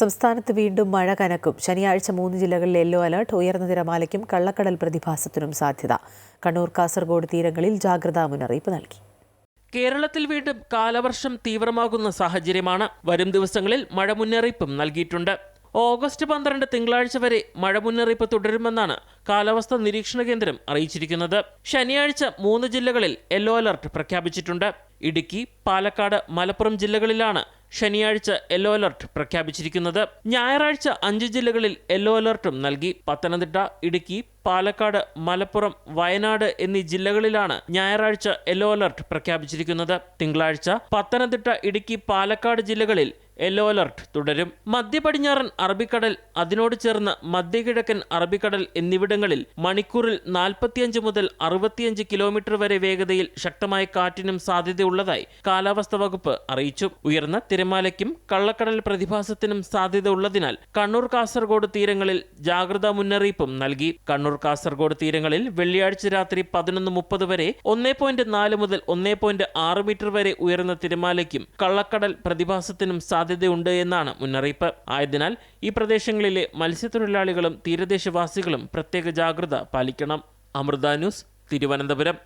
സംസ്ഥാനത്ത് വീണ്ടും മഴ കനക്കും. ശനിയാഴ്ച മൂന്ന് ജില്ലകളിൽ യെല്ലോ അലർട്ട് ഉയർന്ന തിരമാലയ്ക്കും കള്ളക്കടൽ പ്രതിഭാസത്തിനും സാധ്യത. കണ്ണൂർ കാസർഗോഡ് തീരങ്ങളിൽ ജാഗ്രതാ മുന്നറിയിപ്പ് നൽകി. കേരളത്തിൽ വീണ്ടും കാലവർഷം തീവ്രമാകുന്ന സാഹചര്യമാണ് വരും ദിവസങ്ങളിൽ മഴ മുന്നറിയിപ്പും നൽകിയിട്ടുണ്ട്. ഓഗസ്റ്റ് പന്ത്രണ്ട് തിങ്കളാഴ്ച വരെ മഴ മുന്നറിയിപ്പ് തുടരുമെന്നാണ് കാലാവസ്ഥാ നിരീക്ഷണ കേന്ദ്രം അറിയിച്ചിരിക്കുന്നത്. ശനിയാഴ്ച മൂന്ന് ജില്ലകളിൽ യെല്ലോ അലർട്ട് പ്രഖ്യാപിച്ചിട്ടുണ്ട്. ഇടുക്കി പാലക്കാട് മലപ്പുറം ജില്ലകളിലാണ് ശനിയാഴ്ച യെല്ലോ അലർട്ട് പ്രഖ്യാപിച്ചിരിക്കുന്നത്. ഞായറാഴ്ച അഞ്ച് ജില്ലകളിൽ യെല്ലോ അലർട്ടും നൽകി. പത്തനംതിട്ട ഇടുക്കി പാലക്കാട് മലപ്പുറം വയനാട് എന്നീ ജില്ലകളിലാണ് ഞായറാഴ്ച യെല്ലോ അലർട്ട് പ്രഖ്യാപിച്ചിരിക്കുന്നത്. തിങ്കളാഴ്ച പത്തനംതിട്ട ഇടുക്കി പാലക്കാട് ജില്ലകളിൽ യെല്ലോ അലർട്ട് തുടരും. മധ്യ പടിഞ്ഞാറൻ അറബിക്കടൽ അതിനോട് ചേർന്ന് മധ്യകിഴക്കൻ അറബിക്കടൽ എന്നിവിടങ്ങളിൽ മണിക്കൂറിൽ നാൽപ്പത്തിയഞ്ച് മുതൽ അറുപത്തിയഞ്ച് കിലോമീറ്റർ വരെ വേഗതയിൽ ശക്തമായ കാറ്റിനും സാധ്യതയുള്ളതായി കാലാവസ്ഥാ വകുപ്പ് അറിയിച്ചു. ഉയർന്ന തിരമാലയ്ക്കും കള്ളക്കടൽ പ്രതിഭാസത്തിനും സാധ്യത ഉള്ളതിനാൽ കണ്ണൂർ കാസർഗോഡ് തീരങ്ങളിൽ ജാഗ്രതാ മുന്നറിയിപ്പും നൽകി. കണ്ണൂർ കാസർഗോഡ് തീരങ്ങളിൽ വെള്ളിയാഴ്ച രാത്രി പതിനൊന്ന് മുപ്പത് വരെ ഒന്നേ പോയിന്റ് നാല് മുതൽ ഒന്നേ പോയിന്റ് ആറ് മീറ്റർ വരെ ഉയർന്ന തിരമാലയ്ക്കും കള്ളക്കടൽ പ്രതിഭാസത്തിനും സാധ്യതയുണ്ട് എന്നാണ് മുന്നറിയിപ്പ്. ആയതിനാൽ ഈ പ്രദേശങ്ങളിലെ മത്സ്യത്തൊഴിലാളികളും തീരദേശവാസികളും പ്രത്യേക ജാഗ്രത പാലിക്കണം. അമൃത ന്യൂസ് തിരുവനന്തപുരം.